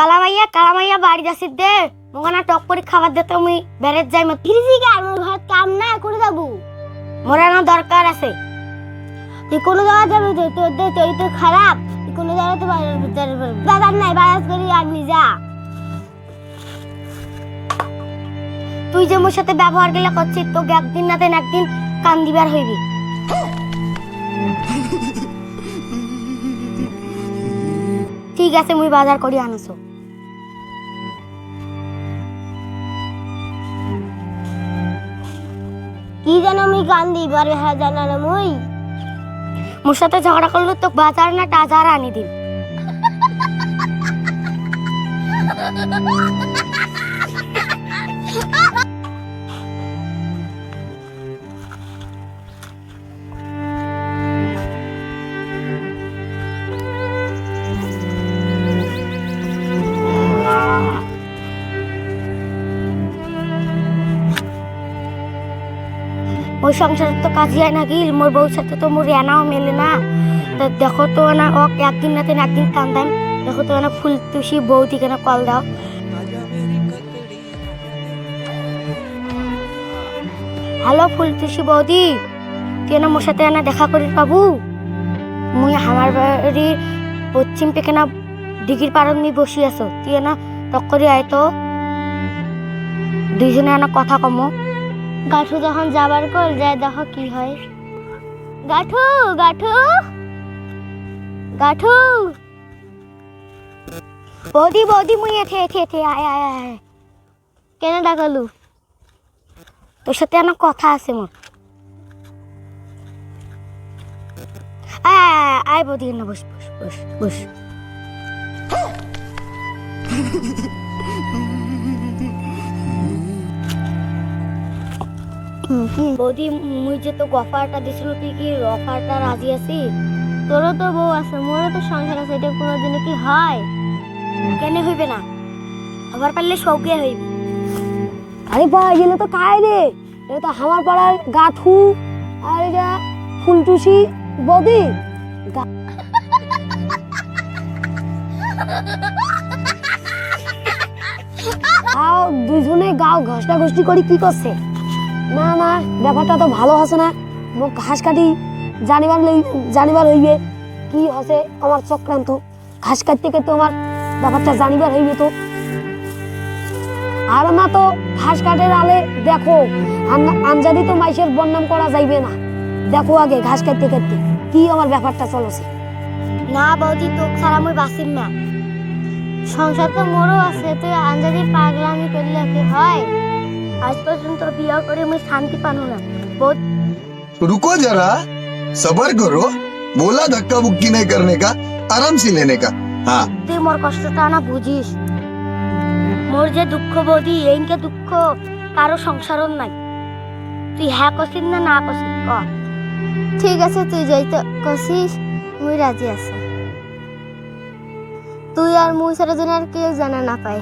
কালামাইয়া কালামাইয়া বাড়ি যাচ্ছি দে। মোখানা টক করে খাবার দিতে আমি বেড়ে যাই। মত ফিরিছি কি আর ঘর কাম না করে যাব। মোরা না দরকার আছে। তুই কোনো জায়গা যাবি তো? তোর দে তুই তো খারাপ। তুই কোনো জায়গাতে বাইরের ভিতরে দাদার নাই বাজাজ করি আর নিজা তুই যে মোর সাথে ব্যবহার গেলে করছিস তোকে একদিন না দিন একদিন কান দিবার হইবি। ঠিক আছে মুই বাজার করি আনছো কি জানো আমি গান দিবার হ্যাঁ জানা না মুই। মোর সাথে ঝগড়া করল তো বাজার না টাজার আনি দিন ওই সংসারে তো কাজই হয় নাকি? মোর বউর সাথে তো মোর এনাও মেলে না। তো দেখো তো না, ও একদিন না দিন একদিন কান্দাম দেখো তো না, ফুল তুষি বৌদি কেন কল দাও। হ্যালো, ফুল তুষি বৌদি। তুই না মোর সাথে না দেখা করি পাবু মুই আমার বাড়ির পশ্চিম পেকে না ডিগির পারত নি বসি আছো। তুই না টক্করি আয় তো। দুইজনে না কথা কমো। গাঠু যখন যাবার কল যায় দেখো কি হয়। গাঠু গাঠু। গাঠু। বৌদি বৌদি মুই এঠে এঠে এঠে আয় আয় আয় কেন ডাকালু? তোর সাথে আমার কথা আছে মোর আয় আয়, আয়, না বস বস বস বস। বৌদি, মুই যে তো গফারটা দিছিল তুই কি রফারটা রাজি আছি? তোরও তো বউ আছে মোরও তো সংসার আছে এটা কোনোদিনও কি হয়? কেন হইবে না? আবার পারলে শৌকে হইবে। আরে বা এগুলো তো কায় রে এটা তো আমার পাড়ার গাঠু আর এটা ফুলটুসি বদি দুজনে গাও ঘষটা ঘষটি করি কি করছে না না, ব্যাপারটা তো ভালো হচ্ছে না। মোক ঘাস কাটি জানিবার জানিবার হইবে। কি হচ্ছে আমার চক্রান্ত? ঘাস কাটতে কাটতে আমার ব্যাপারটা জানিবার হইবে তো? আর না তো ঘাস কাটের আলে দেখো আনজাদি তো মাইসের বন্নাম করা যাইবে না। দেখো আগে ঘাস কাটতে কাটতে কি আমার ব্যাপারটা চলছে? না বৌদি তো ছাড়া মুই বাসিম না। সংসার তো মোরও আছে তুই আঞ্জাদি পাগলামি করলে কি হয়? আজ পর্যন্ত বিয়া করে মুই শান্তি পানো না বহুত रुको जरा सबर करो बोला धक्का बुक्की नहीं करने का आराम से लेने का हाँ তুই মোর কষ্টটা না বুঝিস মোর যে দুঃখ বৌদি এইনকে দুঃখ কারো সংসারও নাই তুই হ্যাঁ কছিস না না কছিস ক ঠিক আছে তুই যাইতে কছিস মুই রাজি আছি তুই আর মুই ছাড়া যেন আর কেউ জানা না পায়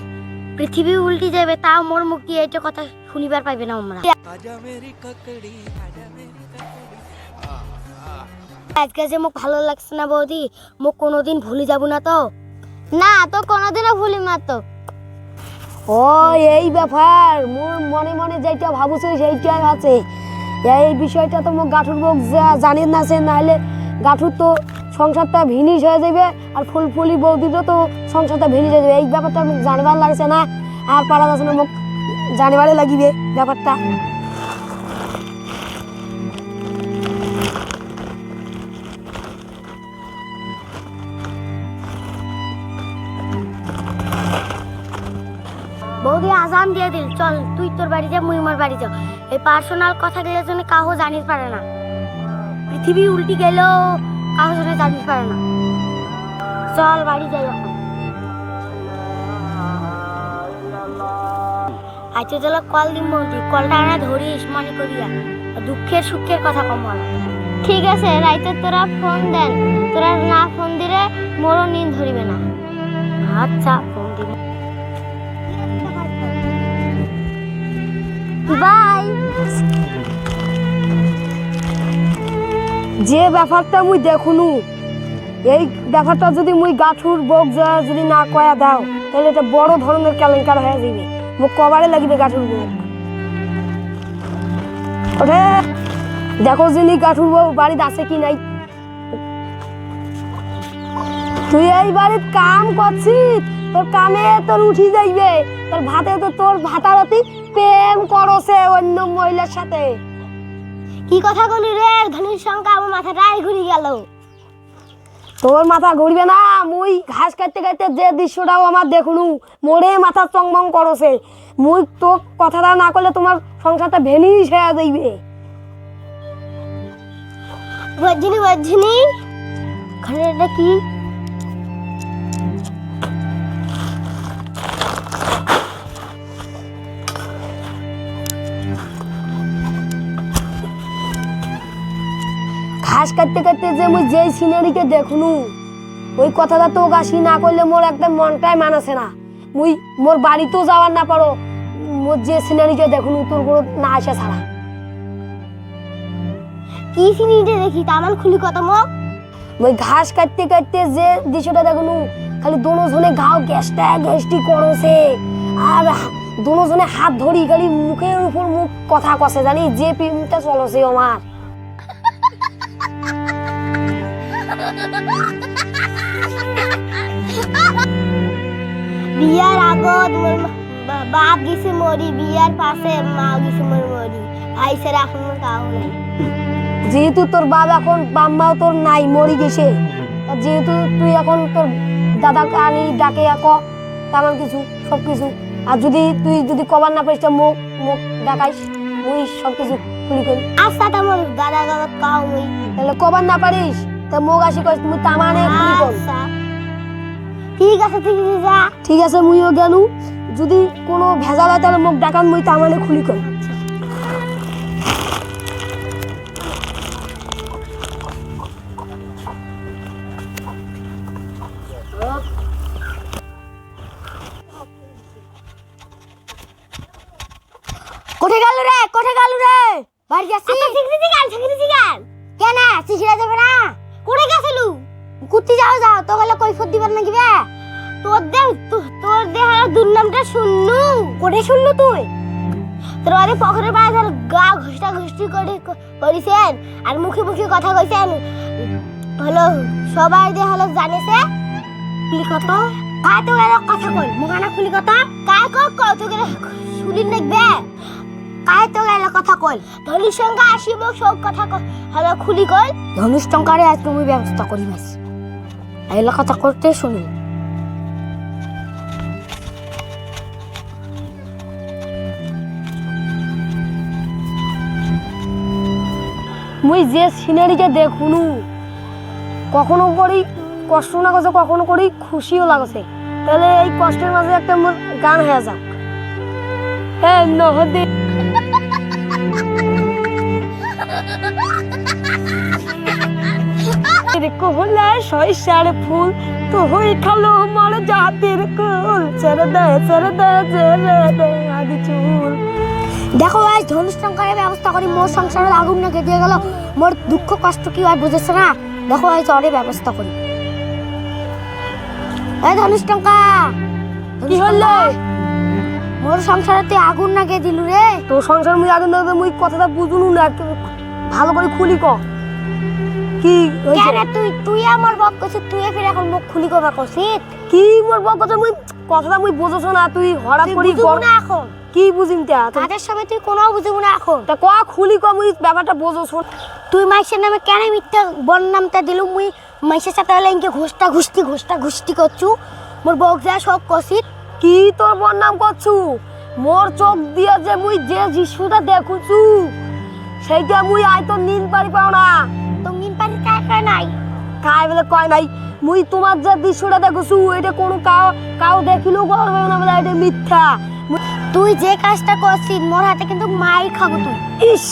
পৃথিবী উল্টি যাবে, তাও মোর মুখ দিয়ে এইটা কথা শুনিবার পাইবে না আমরা। আজকে যে মোক ভালো লাগছে না বৌদি, মোক কোনোদিন ভুলে যাব না তো। না, তো কোনোদিনও ভুলি না তো। ও, এই ব্যাপার মোর মনে মনে যেটা ভাবছে সেইটাই আছে। এই বিষয়টা তো মোক গাঠুর বউ জানি না সে নাহলে গাঠুর তো সংসারটা ভিনিশ হয়ে যাবে আর ফুলফুলি বৌদিরও তো সংসারটা ভিনিশ হয়ে যাবে। এই ব্যাপারটা মোক জানিবার লাগছে না, আর পারা যাচ্ছে না, মোক জানিবারে লাগিবে ব্যাপারটা। বৌদি, আজান দিয়ে দিল। চল, তুই তোর বাড়ি যা মুই আমার বাড়ি যাও। এই পার্সোনাল কথা গেলে জন্য কাহো জানিস পারে না। পৃথিবী উল্টি গেলেও কাহো জন্য জানিস পারে না। চল বাড়ি যাই এখন। আচ্ছা চলো কল দিম বৌদি। কলটা না ধরিস মনে করিয়া দুঃখের সুখের কথা কম বলা। ঠিক আছে রাইতে তোরা ফোন দেন। তোরা না ফোন দিলে মোরও নিন ধরিবে না। আচ্ছা ফোন দিব। বাই। যে ব্যাপারটা মুই দেখুনু, এই ব্যাপারটা যদি মুই গাঠুর বক যদি না কয়া দাও, তাহলে এটা বড় ধরনের কেলেঙ্কার হয়ে যাবে মুখ কবারে লাগবে গাঠুর বউ। ওঠে, দেখো যিনি গাঠুর বউ, বাড়িতে আছে কি নাই? তুই এই বাড়ির কাম করছিস, তোর কামে তোর উঠি যাইবে, তোর ভাতে তো তোর ভাতারতি প্রেম করছে অন্য মহিলার সাথে। কি কথা বলি রে? ধনির সংখ্যা আমার মাথাটাই ঘুরে গেল। তোর মাথা ঘুরবে না মুই ঘাস কাটতে কাটতে যে দৃশ্যটাও আমার দেখুনু মোড়ে মাথা চংমং করছে। মুই তো কথাটা না করলে তোমার সংসারটা ভেনি হয়ে যাইবে। বজ্জিনি বজ্জিনি ঘরে এটা কি? ঘাস কাটতে কাটতে যে মুই যেই সিনারিকে দেখুনু ওই কথাটা তো গাছি না করলে মোর একদম মনটাই মানাছে না। মুই মোর বাড়িতেও যাওয়ার না পারো মোর যে সিনারিকে দেখুনু তোর কোনো না আসে ছাড়া। কি সিনিটে দেখি তামান খুলি কথা মো? ওই ঘাস কাটতে কাটতে যে দৃশ্যটা দেখুনু খালি দোনো জনে গাও গ্যাসটা গ্যাসটি করছে আর দোনো জনে হাত ধরি খালি মুখের উপর মুখ কথা কষে জানি যে প্রেমটা চলছে আমার। বিয়ার আগত মোর বাপ গেছে মরি বিয়ার পাশে মা গেছে মোর মরি ভাই স্যার এখন নেই যেহেতু তোর বাবা এখন বাম্মাও তোর নাই মরি গেছে। যেহেতু তুই এখন তোর দাদাকে আনি, ডাকে এক তেমন কিছু সব কিছু। আর যদি তুই যদি কবার না পারিস মুখ মুখ ডাকাইস মুই সব কিছু খুলি করি। আচ্ছা তা মোর দাদা দাদা কাও নেই তাহলে কবার না পারিস? তা মুখ আসি কইস তুই তামানে খুলি কর আচ্ছা। ঠিক আছে ঠিক আছে যা। ঠিক আছে মুইও গেলু। যদি কোনো ভেজাল হয় তাহলে মোক ডাকান মুই তামানে খুলি তুই তোর পকেটের পায়ে গা ঘুষটা ঘুষটি করে করিছেন আর মুখে মুখে কথা কইছেন। হলো সবাই যে হলো জানেছে? খুলি কত কায় তো গেলে কথা কই? মুখানা খুলি কত কায় কক কত তো গেলে শুনি দেখবে? কায় তো গেলে কথা কই? ধনির সঙ্গে আসিব সব কথা হলো খুলি কই? ধনুষ টঙ্কারে আজ তুমি ব্যবস্থা করি মাস এলা কথা করতে শুনি। মুই যে সিনারিকে দেখুনু, কখনো করি কষ্ট না করছে কখনো করি খুশিও লাগছে। তাহলে এই কষ্টের মাঝে একটা মোর গান হয়ে যাক। হ্যাঁ নহদে। ফুল তো দেখো আজ ধনুষ টঙ্কারে ব্যবস্থা করি মোর সংসারে আগুন না কেটে গেল মোর দুঃখ কষ্ট কি হয় বুঝেছে না? দেখো আজ অরে ব্যবস্থা করি। এই ধনুষ টঙ্কা! কি হলো? মোর সংসারে আগুন না কে দিলু রে। তোর সংসার মুই আগুন দাও মুই কথাটা বুঝুনু না ভালো করে খুলি ক। কি? কেন তুই তুই আমার বক করছিস তুই ফির এখন মুখ খুলি কবার করছিস কি মোর বক কথা মুই কথাটা মুই বুঝছ না তুই হঠাৎ করি না এখন। কি বুঝিম তা? কাজের সময় তুই কোনো বুঝব না এখন। তা ক খুলি ক মুই ব্যাপারটা বুঝছ তুই মাইসের নামে কেন মিথ্যা বন নামটা দিলু? মুই মাইসের সাথে হলে ইনকে ঘুষটা ঘুষতি ঘুষটা ঘুষতি করছু। মোর বক যা সব করছিস। কি তোর বদনাম করছু? মোর চোখ দিয়া যে মুই যে যিশুটা দেখুছু সেইটা মুই আই তো নীল পারি পাও না। তো মিন পানি কায় কায় নাই? কাই বলে কয় নাই? মুই তোমার যে দৃশ্যটা দেখুছু এটা কোনো কাও কাও দেখিলেও করবে না বলে এটা মিথ্যা। তুই যে কাজটা করছিস মোর হাতে কিন্তু মাইর খাব তুই। ইস!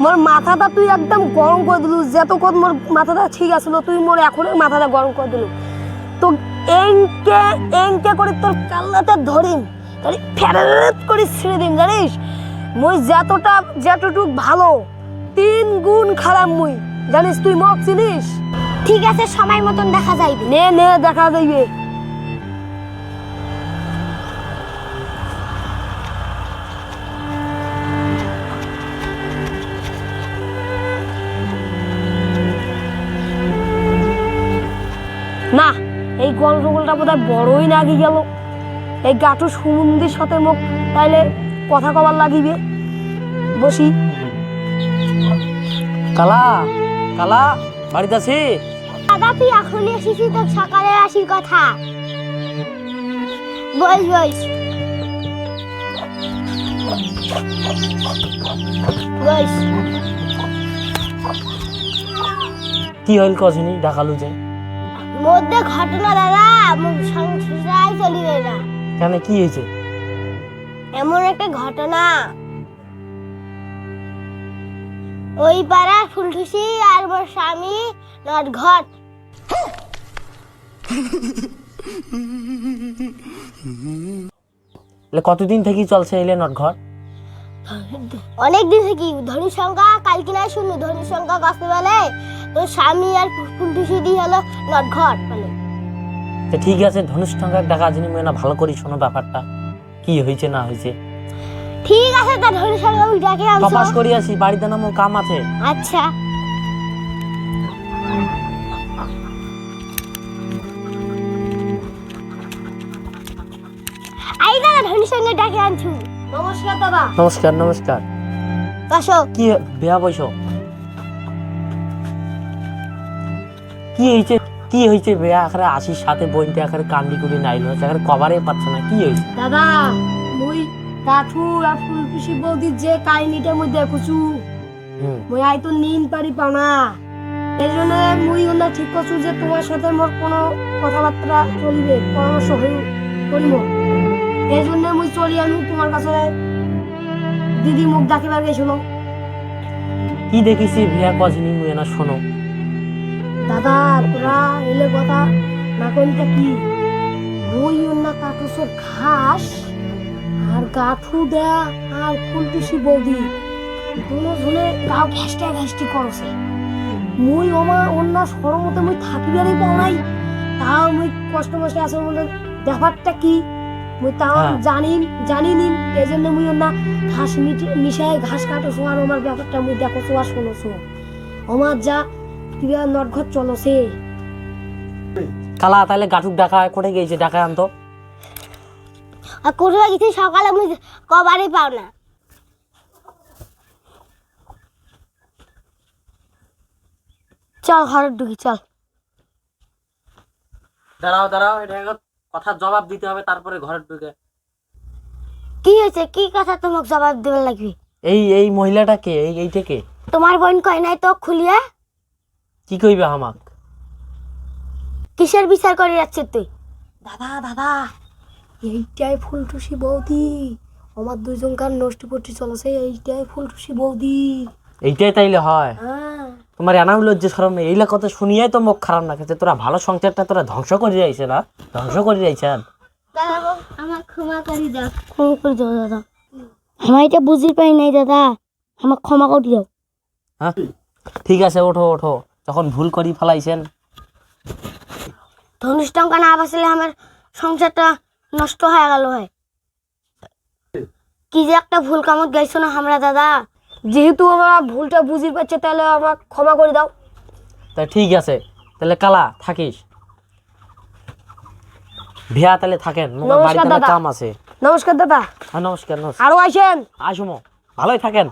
মোর মাথাটা তুই একদম গরম করে দিলু কত মোর মাথাটা ঠিক আছিল তুই মোর এখনই মাথাটা গরম করে দিলু। তো এংকে এংকে করে তোর কাল্লাতে ধরিম তাহলে ফেরত করে ছেড়ে দিম জানিস? মুই যতটা যতটুক ভালো তিন গুণ খারাপ মুই জানিস তুই মক চিনিস? ঠিক আছে সময় মতন দেখা যাইবে। নে নে দেখা যাইবে। না এই গন্ডগোলটা বোধহয় বড়ই লাগি গেল। এই গাটু সুমন্দির সাথে মুখ তাইলে কথা কবার লাগিবে। বসি। কালা কালা বাড়িতে আছিস? দাদা এখনই এসেছিস তো সকালে আসির কথা। বল বল। কি হইল কজনি ডাকালু যে? মধ্যে ঘটনা দাদা মুখ সংসারাই চলিবে না। কেন কি হয়েছে? এমন একটা ঘটনা। ওই পাড়ার ফুলটুসি আর মোর স্বামী নট ঘট এলে কতদিন থেকে চলছে এলে নট ঘর? অনেক দিন থেকে ধনী সংখ্যা কালকে না শুনু ধনী সংখ্যা কষ্ট বলে তো স্বামী আর ফুলটুসি দিয়ে হলো নট ঘট বলে। তো ঠিক আছে ধনুষ টাঙ্গার ডাকা যিনি মেয়ে না ভালো করি শোনো ব্যাপারটা। কি হয়েছে না হয়েছে? ঠিক আছে তা ধনী সংখ্যা উঠাকে আনছো তপাস করি আসি বাড়িতে না কাম আছে। আচ্ছা। সঙ্গে ডাকে আনছু। নমস্কার দাদা নমস্কার নমস্কার। বসো কি বেয়া কি হয়েছে কি হয়েছে বেয়া? আখারে সাথে বইনতে আখারে কান্দি কুড়ি নাইল হয়েছে আখারে কভারে পাচ্ছে না কি হয়েছে দাদা মুই কাঠু আর ফুলটুসি বৌদির যে কাহিনীটা মুই দেখুছু মুই আই তো নিন পারি পাও না। এই জন্য মুই ওনা ঠিক করছু যে তোমার সাথে মোর কোনো কথাবার্তা চলিবে পরামর্শ হই করিব এই জন্য মুই চলি আনু তোমার কাছে। দিদি মুখ ডাকিবার গেছিল। কি দেখিছি ভিয়া কজনি মুয়ে না শোনো? দাদা তোরা এলে কথা না কইতে কি? মুই ওনা কাঠুসের ঘাস আর গাঠু দেয়া আর ফুলটুসি বৌদি। দুনো জনে গাও ঘেষ্টা ঘেষ্টি করছে। মুই ওমা অন্য সরমতে মুই থাকিবারই পাও নাই। তাও মুই কষ্ট মষ্টে আছে বলে ব্যাপারটা কি? মুই তাও হ্যাঁ। জানি জানি নিম এই জন্য মুই অন্য ঘাস মিশাই ঘাস কাটোছো আর আমার ব্যাপারটা মুই দেখোছো আর শোনোছো আমার যা কিবা নটঘর চলছে কালা তাহলে গাঠুক ডাকা কোথায় গেছে ডাকা আনতো। আর কোথাও গেছি সকালে মুই কবারই পাও না। চল ঘরে ঢুকি চল। দাঁড়াও দাঁড়াও এটা কথার জবাব দিতে হবে তারপরে ঘরে ঢুকে। কি হয়েছে? কি কথা তোমাকে জবাব দেবার লাগবে? এই এই মহিলাটা কে? এই এইটা কে তোমার বোন কয় নাই তো খুলিয়া? কি কইবে আমাক? কিসের বিচার করে যাচ্ছে তুই? দাদা দাদা এইটাই ফুলটুসি বৌদি। আমার দুইজনকার নষ্টি পট্টি চলেছে এইটাই ফুলটুসি বৌদি। এইটাই তাইলে হয়। হ্যাঁ। তোমার এনাম লজ্জা সরম নেই এইলা কথা শুনিয়াই তো মুখ খারাপ না খেতে তোরা ভালো সংসারটা তোরা ধ্বংস করে যাইছে না? ধ্বংস করে যাইছেন আমার ক্ষমা করে দাও। ক্ষমা করে দাও দাদা। আমার এটা বুঝি পাই নাই দাদা। আমার ক্ষমা করে দাও হ্যাঁ ঠিক আছে ওঠো ওঠো। যখন ভুল করি ফেলাইছেন। ধনুষ টঙ্কা না বাঁচলে আমার সংসারটা নষ্ট হয়ে গেল হয়। কি যে একটা ভুল কামত গাইছো না আমরা দাদা। যেহেতু আমার ভুলটা বুঝি পাচ্ছে তাহলে আমার ক্ষমা করে দাও। তা ঠিক আছে তাহলে কালা থাকিস। ভিয়া তাহলে থাকেন নমস্কার বাড়িতে দাদা। কাম আছে। নমস্কার দাদা। হ্যাঁ নমস্কার নমস্কার। আরও আসেন। আসুমো ভালোই থাকেন।